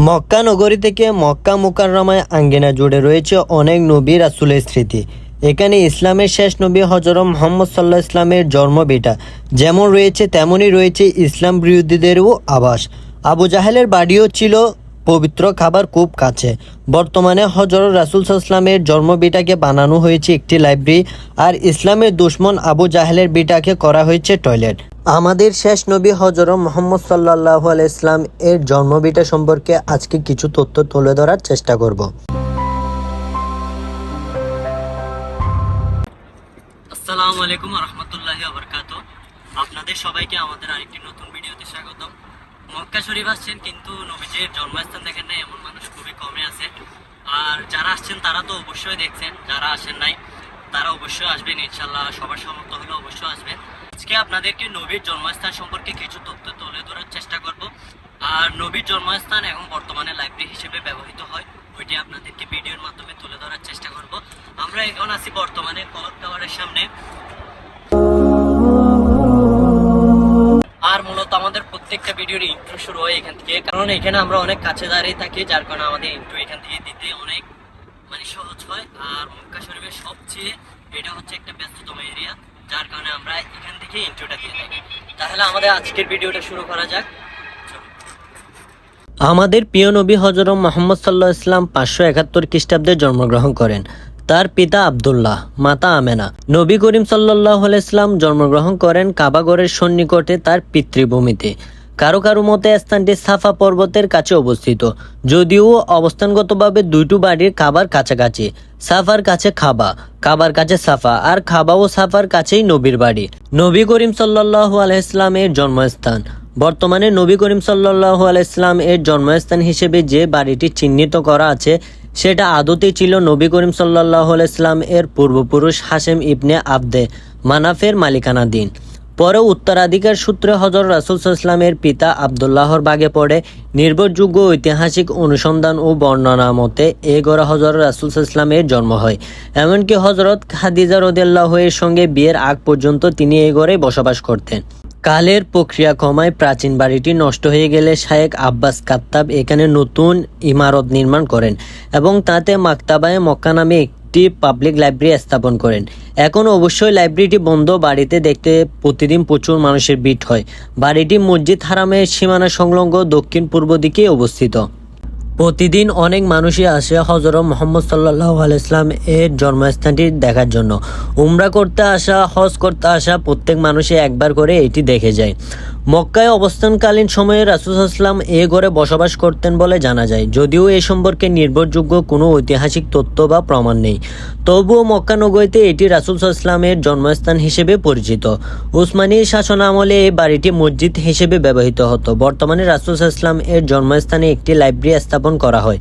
মক্কা নগরী থেকে মক্কা মুকাররমায় আঙ্গিনা জুড়ে রয়েছে অনেক নবী রাসুলের স্মৃতি। এখানে ইসলামের শেষ নবী হজরত মোহাম্মদ সাল্লাহ ইসলামের জন্মভিটা যেমন রয়েছে, তেমনই রয়েছে ইসলাম বিরোধীদেরও আবাস। আবু জাহেলের বাড়িও ছিল পবিত্র খাবার খুব কাছে। বর্তমানে হজরত রাসুল ইসলামের জন্মবিটাকে বানানো হয়েছে একটি লাইব্রেরি আর ইসলামের দুশ্মন আবু জাহেলের বিটাকে করা হয়েছে টয়লেট। আমাদের শেষ নবী হজরত মোহাম্মদ সাল্লাহ ইসলাম এর জন্মবিটা সম্পর্কে আজকে কিছু তথ্য তুলে ধরার চেষ্টা করব। আসসালামু আলাইকুম রহমতুল্লাহ আবরকাত আপনাদের সবাইকে আমাদের আরেকটি নতুন ভিডিওতে স্বাগতম। মক্কা শরীফ আসছেন কিন্তু নবীজির জন্মস্থান দেখেন নাই, এমন মানুষ খুবই কমে আছে। আর যারা আসছেন তারা তো অবশ্যই দেখছেন, যারা আসেন নাই তারা অবশ্যই আসবেন ইনশাল্লাহ সবার সমর্থ হলে অবশ্যই আসবেন। আজকে আপনাদেরকে নবীর জন্মস্থান সম্পর্কে কিছু তথ্য তুলে ধরার চেষ্টা করব। আর নবীর জন্মস্থান এখন বর্তমানে লাইব্রেরি হিসেবে ব্যবহৃত হয়, ওইটি আপনাদেরকে ভিডিওর মাধ্যমে তুলে ধরার চেষ্টা করব। আমরা এখন আছি বর্তমানে কলক টাওয়ারের সামনে। আর মূলত আমাদের প্রত্যেকটা ভিডিওর ইন্ট্রো শুরু হয় এখান থেকে, কারণ এখানে আমরা অনেক কাছে দাঁড়িয়ে থাকি, যার কারণে আমাদের ইন্ট্রো এখান থেকে দিতে অনেক মানে সহজ হয়। আর মক্কা শরীফের সবচেয়ে, এটা হচ্ছে একটা ব্যস্ততম এরিয়া যার কারণে আমরা এখান ইন্ট্রোটা দিয়ে দেয়? তাহলে আমাদের আজকের ভিডিওটা শুরু করা যাক। আমাদের প্রিয় নবী হজরত মোহাম্মদ সাল্লাহ ইসলাম পাঁচশো একাত্তর খ্রিস্টাব্দে জন্মগ্রহণ করেন। তার পিতা আবদুল্লাহ, মাতা আমেনা। নবী করিম সাল্লাহ ইসলাম জন্মগ্রহণ করেন কাবাগরের সন্নিকটে তার পিতৃভূমিতে। কারও কারও মতে স্থানটি সাফা পর্বতের কাছে অবস্থিত। যদিও অবস্থানগতভাবে দুইটু বাড়ির খাবার কাছাকাছি, সাফার কাছে খাবা, খাবার কাছে সাফা, আর খাবা ও সাফার কাছেই নবীর বাড়ি। নবী করিম সাল্লাহ আলাইসলামের জন্মস্থান। বর্তমানে নবী করিম সাল্লাহ আলাইসলাম এর জন্মস্থান হিসেবে যে বাড়িটি চিহ্নিত করা আছে, সেটা আদতে ছিল নবী করিম সাল্লাহ আলাইসলাম এর পূর্বপুরুষ হাসেম ইবনে আবদে মানাফের মালিকানাধীন। পরে উত্তরাধিকার সূত্রে হজর রাসুল ইসলামের পিতা আবদুল্লাহর বাগে পড়ে। নির্ভরযোগ্য ঐতিহাসিক অনুসন্ধান ও বর্ণনা মতে এ গড়ে হজরত রাসুল ইসলামের জন্ম হয়। এমনকি হজরত খাদিজা রদিয়াল্লাহ এর সঙ্গে বিয়ের আগ পর্যন্ত তিনি এ ঘরে বসবাস করতেন। কালের প্রক্রিয়া কমায় প্রাচীন বাড়িটি নষ্ট হয়ে গেলে শায়েক আব্বাস কাত্তাব এখানে নতুন ইমারত নির্মাণ করেন এবং তাতে মাক্তাবায় মক্কা নামে একটি পাবলিক লাইব্রেরি স্থাপন করেন। এখন অবশ্যই লাইব্রেরিটি বন্ধ, বাড়িতে দেখতে প্রতিদিন প্রচুর মানুষের ভিড় হয়। বাড়িটি মসজিদ হারামের সীমানা সংলগ্ন দক্ষিণ পূর্ব দিকে অবস্থিত। প্রতিদিন অনেক মানুষই আসে হজরত মোহাম্মদ সাল্লাহ আলাইসলাম এর জন্মস্থানটি দেখার জন্য। উমরা করতে আসা, হজ করতে আসা প্রত্যেক মানুষই একবার করে এটি দেখে যায়। মক্কায় অবস্থানকালীন সময়ে রাসুলাম এ ঘরে বসবাস করতেন বলে জানা যায়। যদিও এ সম্পর্কে নির্ভরযোগ্য কোনো ঐতিহাসিক তথ্য বা প্রমাণ নেই। তবুও মক্কা নগরীতে এটি রাসুল ইসলামের জন্মস্থান হিসেবে পরিচিত। উসমানী শাসন আমলে এই বাড়িটি মসজিদ হিসেবে ব্যবহৃত হতো। বর্তমানে রাসুল ইসলাম এর জন্মস্থানে একটি লাইব্রেরি স্থাপন করা হয়।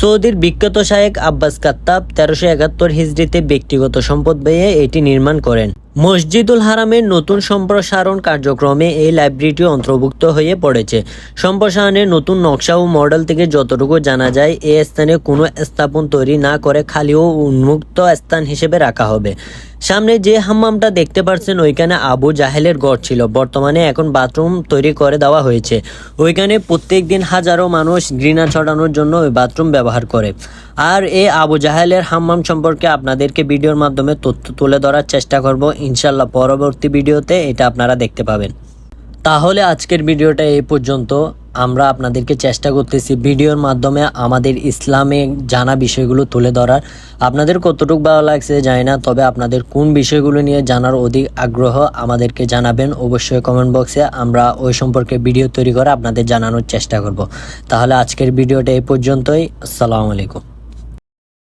সৌদির বিখ্যাত শায়েক আব্বাস কাত্তাব তেরোশো একাত্তর হিজড়িতে ব্যক্তিগত সম্পদ ব্যয়ে এটি নির্মাণ করেন। মসজিদুল হারামের নতুন সম্প্রসারণ কার্যক্রমে এই লাইব্রেরিটি অন্তর্ভুক্ত হয়ে পড়েছে। সম্প্রসারণের নতুন নকশা ও মডেল থেকে যতটুকু জানা যায় এই স্থানে কোনো স্থাপন তৈরি না করে খালি ও উন্মুক্ত স্থান হিসেবে রাখা হবে। সামনে যে হাম্মামটা দেখতে পাচ্ছেন ওইখানে আবু জাহেলের গড় ছিল। বর্তমানে এখন বাথরুম তৈরি করে দেওয়া হয়েছে। ওইখানে প্রত্যেক দিন হাজারো মানুষ ঘৃণা ছড়ানোর জন্য ওই বাথরুম ব্যবহার করে। আর এই আবু জাহেলের হাম্মাম সম্পর্কে আপনাদেরকে ভিডিওর মাধ্যমে তথ্য তুলে ধরার চেষ্টা করব। ইনশাল্লাহ পরবর্তী ভিডিওতে এটা আপনারা দেখতে পাবেন। তাহলে আজকের ভিডিওটা এই পর্যন্ত। আমরা আপনাদেরকে চেষ্টা করতেছি ভিডিওর মাধ্যমে আমাদের ইসলামে জানা বিষয়গুলো তুলে ধরার। আপনাদের কতটুকু ভালো লাগছে জানি না, তবে আপনাদের কোন বিষয়গুলো নিয়ে জানার অধিক আগ্রহ আমাদেরকে জানাবেন অবশ্যই কমেন্ট বক্সে আমরা ওই সম্পর্কে ভিডিও তৈরি করে আপনাদের জানানোর চেষ্টা করব। তাহলে আজকের ভিডিওটা এই পর্যন্তই। আসসালামু আলাইকুম।